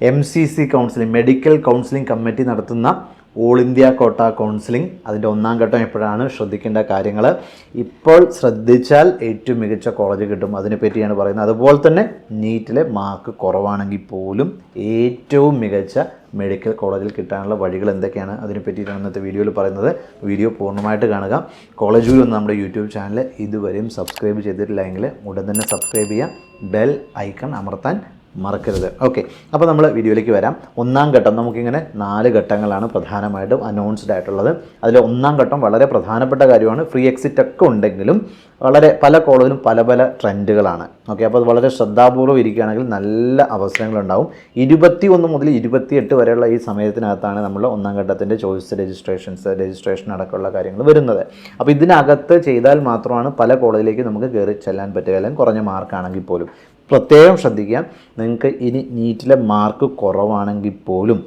M C C counselling medical counselling committee നടത്തുന്ന all India quota counselling അതിന്റെ ഒന്നാം ഘട്ടം എപ്പോഴാണ് ശ്രദ്ധിക്കേണ്ട കാര്യങ്ങൾ ഇപ്പോൾ ശ്രദ്ധിച്ചാൽ ഏറ്റവും മികച്ച കോളേജ് കിട്ടും. അതിനെ പറ്റിയാണ് പറയുന്നത്. അതുപോലെ തന്നെ നീറ്റിലെ മാർക്ക് കുറവാണെങ്കിൽ പോലും ഏറ്റവും മികച്ച മെഡിക്കൽ കോളേജിൽ കിട്ടാനുള്ള വഴികൾ എന്തൊക്കെയാണ്? അതിനെ പറ്റിയിട്ടാണ് ഇന്നത്തെ വീഡിയോയിൽ പറയുന്നത്. വീഡിയോ പൂർണമായിട്ട് കാണുക. കോളേജ് വ്യൂ എന്ന നമ്മുടെ യൂട്യൂബ് ചാനൽ ഇതുവരെയും സബ്സ്ക്രൈബ് ചെയ്തിട്ടില്ല എങ്കിൽ ഉടൻ തന്നെ സബ്സ്ക്രൈബ് ചെയ്യുക. ബെൽ ഐക്കൺ അമർത്താൻ മറക്കരുത്. ഓക്കെ അപ്പോൾ നമ്മൾ വീഡിയോയിലേക്ക് വരാം. ഒന്നാം ഘട്ടം നമുക്കിങ്ങനെ നാല് ഘട്ടങ്ങളാണ് പ്രധാനമായിട്ടും അനൗൺസ്ഡ് ആയിട്ടുള്ളത്. അതിൽ ഒന്നാം ഘട്ടം വളരെ പ്രധാനപ്പെട്ട കാര്യമാണ്. ഫ്രീ എക്സിറ്റ് ഒക്കെ ഉണ്ടെങ്കിലും വളരെ പല കോളേജിലും പല പല ട്രെൻഡുകളാണ് ഓക്കെ അപ്പോൾ അത് വളരെ ശ്രദ്ധാപൂർവം ഇരിക്കുകയാണെങ്കിൽ നല്ല അവസരങ്ങളുണ്ടാവും. ഇരുപത്തി ഒന്ന് മുതൽ ഇരുപത്തിയെട്ട് വരെയുള്ള ഈ സമയത്തിനകത്താണ് നമ്മൾ ഒന്നാം ഘട്ടത്തിന്റെ ചോയ്സ് രജിസ്ട്രേഷൻസ് രജിസ്ട്രേഷൻ അടക്കമുള്ള കാര്യങ്ങൾ വരുന്നത്. അപ്പോൾ ഇതിനകത്ത് ചെയ്താൽ മാത്രമാണ് പല കോളേജിലേക്ക് നമുക്ക് കയറി ചെല്ലാൻ പറ്റുക. അല്ലെങ്കിൽ കുറഞ്ഞ മാർക്കാണെങ്കിൽ പോലും. പ്രത്യേകം ശ്രദ്ധിക്കുക. നിങ്ങൾക്ക് ഇനി നീറ്റിലെ മാർക്ക് കുറവാണെങ്കിൽ പോലും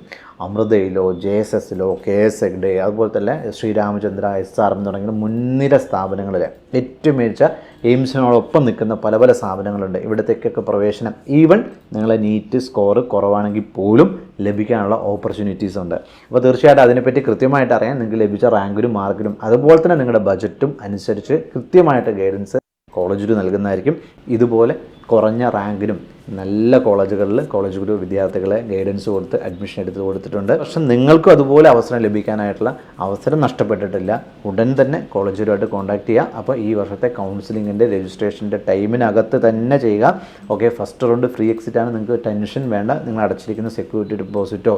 അമൃതയിലോ ജെ എസ് എസിലോ കെ എസ് എഗ്ഡേ അതുപോലെ തന്നെ ശ്രീരാമചന്ദ്ര എസ് ആർ എം തുടങ്ങിയ മുൻനിര സ്ഥാപനങ്ങളിൽ ഏറ്റവും മികച്ച എയിംസിനോടൊപ്പം നിൽക്കുന്ന പല പല സ്ഥാപനങ്ങളുണ്ട്. ഇവിടത്തേക്കൊക്കെ പ്രവേശനം ഈവൻ നിങ്ങളെ നീറ്റ് സ്കോർ കുറവാണെങ്കിൽ പോലും ലഭിക്കാനുള്ള ഓപ്പർച്യൂണിറ്റീസ് ഉണ്ട്. അപ്പോൾ തീർച്ചയായിട്ടും അതിനെപ്പറ്റി കൃത്യമായിട്ട് അറിയാൻ നിങ്ങൾക്ക് ലഭിച്ച റാങ്കിലും മാർക്കിനും അതുപോലെ തന്നെ നിങ്ങളുടെ ബജറ്റും അനുസരിച്ച് കൃത്യമായിട്ട് ഗൈഡൻസ് കോളേജിൽ നൽകുന്നതായിരിക്കും. ഇതുപോലെ കുറഞ്ഞ റാങ്കിനും നല്ല കോളേജുകളിൽ കോളേജ് ഗുരു വിദ്യാർത്ഥികളെ ഗൈഡൻസ് കൊടുത്ത് അഡ്മിഷൻ എടുത്ത് കൊടുത്തിട്ടുണ്ട്. പക്ഷെ നിങ്ങൾക്കും അതുപോലെ അവസരം ലഭിക്കാനായിട്ടുള്ള അവസരം നഷ്ടപ്പെട്ടിട്ടില്ല. ഉടൻ തന്നെ കോളേജുമായിട്ട് കോൺടാക്ട് ചെയ്യുക അപ്പോൾ ഈ വർഷത്തെ കൗൺസിലിങ്ങിന്റെ രജിസ്ട്രേഷന്റെ ടൈമിനകത്ത് തന്നെ ചെയ്യുക. Okay first round free exit ആണ്. നിങ്ങൾക്ക് ടെൻഷൻ വേണ്ട. നിങ്ങൾ അടച്ചിരിക്കുന്ന സെക്യൂരിറ്റി ഡെപ്പോസിറ്റോ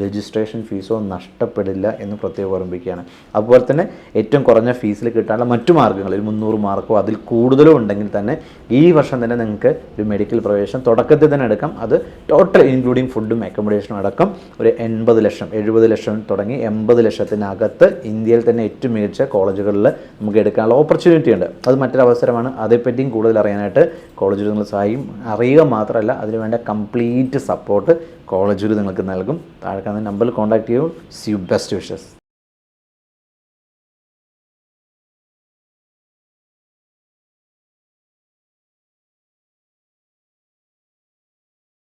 രജിസ്ട്രേഷൻ ഫീസോ നഷ്ടപ്പെടില്ല എന്ന് പ്രത്യേകം ഓർമ്മിക്കുകയാണ് അതുപോലെ തന്നെ ഏറ്റവും കുറഞ്ഞ ഫീസിൽ കിട്ടാനുള്ള മറ്റു മാർഗങ്ങളിൽ മുന്നൂറ് മാർക്കോ അതിൽ കൂടുതലോ ഉണ്ടെങ്കിൽ തന്നെ ഈ വർഷം തന്നെ നിങ്ങൾക്ക് ഒരു മെഡിക്കൽ പ്രവേശനം തുടക്കത്തിൽ തന്നെ എടുക്കാം. അത് ടോട്ടൽ ഇൻക്ലൂഡിങ് ഫുഡും അക്കോമഡേഷനും അടക്കം ഒരു എൺപത് ലക്ഷം എഴുപത് ലക്ഷം തുടങ്ങി എൺപത് ലക്ഷത്തിനകത്ത് ഇന്ത്യയിൽ തന്നെ ഏറ്റവും മികച്ച കോളേജുകളിൽ നമുക്ക് എടുക്കാനുള്ള ഓപ്പർച്യൂണിറ്റി ഉണ്ട്. അത് മറ്റൊരു അവസരമാണ്. അതേപ്പറ്റിയും കൂടുതൽ അറിയാനായിട്ട് കോളേജുകൾ നിങ്ങൾ സഹായിക്കും. അറിയുക മാത്രമല്ല അതിന് വേണ്ട കംപ്ലീറ്റ് സപ്പോർട്ട് കോളേജിൽ നിങ്ങൾക്ക് നൽകും. താഴെ കാണുന്ന നമ്പറിൽ കോൺടാക്ട് ചെയ്യൂ. C best wishes